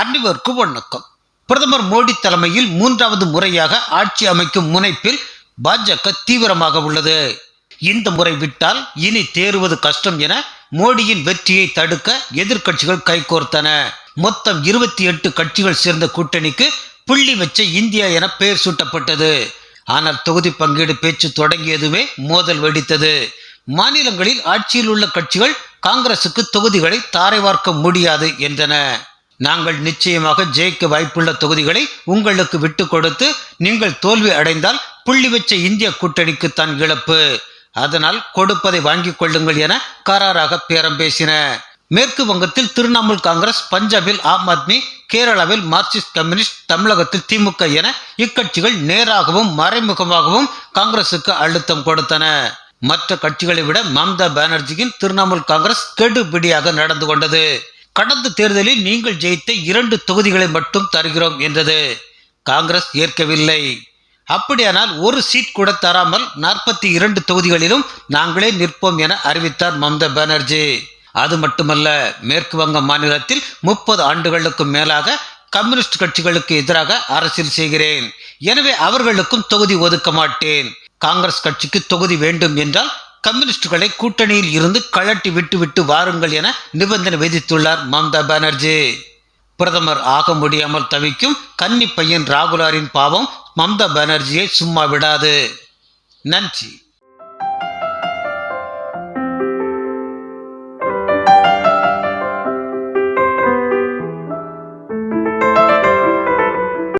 அனைவருக்கும் வணக்கம். பிரதமர் மோடி தலைமையில் மூன்றாவது முறையாக ஆட்சி அமைக்கும் முனைப்பில் பாஜக தீவிரமாக உள்ளது. இந்த முறை விட்டால் இனி தேறுவது கஷ்டம் என மோடியின் வெற்றியை தடுக்க எதிர்க்கட்சிகள் கைகோர்த்தன. மொத்தம் இருபத்தி எட்டு கட்சிகள் சேர்ந்த கூட்டணிக்கு புள்ளி வச்ச இந்தியா என பெயர் சூட்டப்பட்டது. ஆனால் தொகுதி பங்கீடு பேச்சு தொடங்கியதுமே மோதல் வெடித்தது. மாநிலங்களில் ஆட்சியில் உள்ள கட்சிகள் காங்கிரசுக்கு தொகுதிகளை தாரை வார்க்க முடியாது என்றன. நாங்கள் நிச்சயமாக ஜெயிக்க வாய்ப்புள்ள தொகுதிகளை உங்களுக்கு விட்டு கொடுத்து நீங்கள் தோல்வி அடைந்தால் புள்ளி வச்ச இந்திய கூட்டணிக்கு தான் இழப்பு. அதனால் கொடுப்பதை வாங்கிக் கொள்ளுங்கள் என கராராக பேரம் பேசின மேற்கு வங்கத்தில் திரிணாமுல் காங்கிரஸ் பஞ்சாபில் ஆம் ஆத்மி கேரளாவில் மார்க்சிஸ்ட் கம்யூனிஸ்ட் தமிழகத்தில் திமுக என இக்கட்சிகள் நேராகவும் மறைமுகமாகவும் காங்கிரசுக்கு அழுத்தம் கொடுத்தன. மற்ற கட்சிகளை விட மம்தா பானர்ஜியின் திரிணாமுல் காங்கிரஸ் கெடுபிடியாக நடந்து கொண்டது. கடந்த தேர்தலில் நீங்கள் ஜெயித்த இரண்டு தொகுதிகளை மட்டும் தருகிறோம் என்றது காங்கிரஸ் ஏற்கவில்லை. அப்படியானால் ஒரு சீட் கூட தராமல் நாற்பத்தி இரண்டு தொகுதிகளிலும் நாங்களே நிற்போம் என அறிவித்தார் மம்தா பானர்ஜி. அது மட்டுமல்ல மேற்கு வங்க மாநிலத்தில் முப்பது ஆண்டுகளுக்கும் மேலாக கம்யூனிஸ்ட் கட்சிகளுக்கு எதிராக அரசியல் செய்கிறேன். எனவே அவர்களுக்கும் தொகுதி ஒதுக்க மாட்டேன். காங்கிரஸ் கட்சிக்கு தொகுதி வேண்டும் என்றால் கம்யூனிஸ்டுகளை கூட்டணியில் இருந்து கழட்டி விட்டுவிட்டு வாருங்கள் என நிபந்தனை விதித்துள்ளார் மம்தா பானர்ஜி. பிரதமர் ஆக முடியாமல் தவிக்கும் கன்னி பையன் ராகுலாரின் பாவம் மம்தா பானர்ஜியை சும்மா விடாது. நன்றி.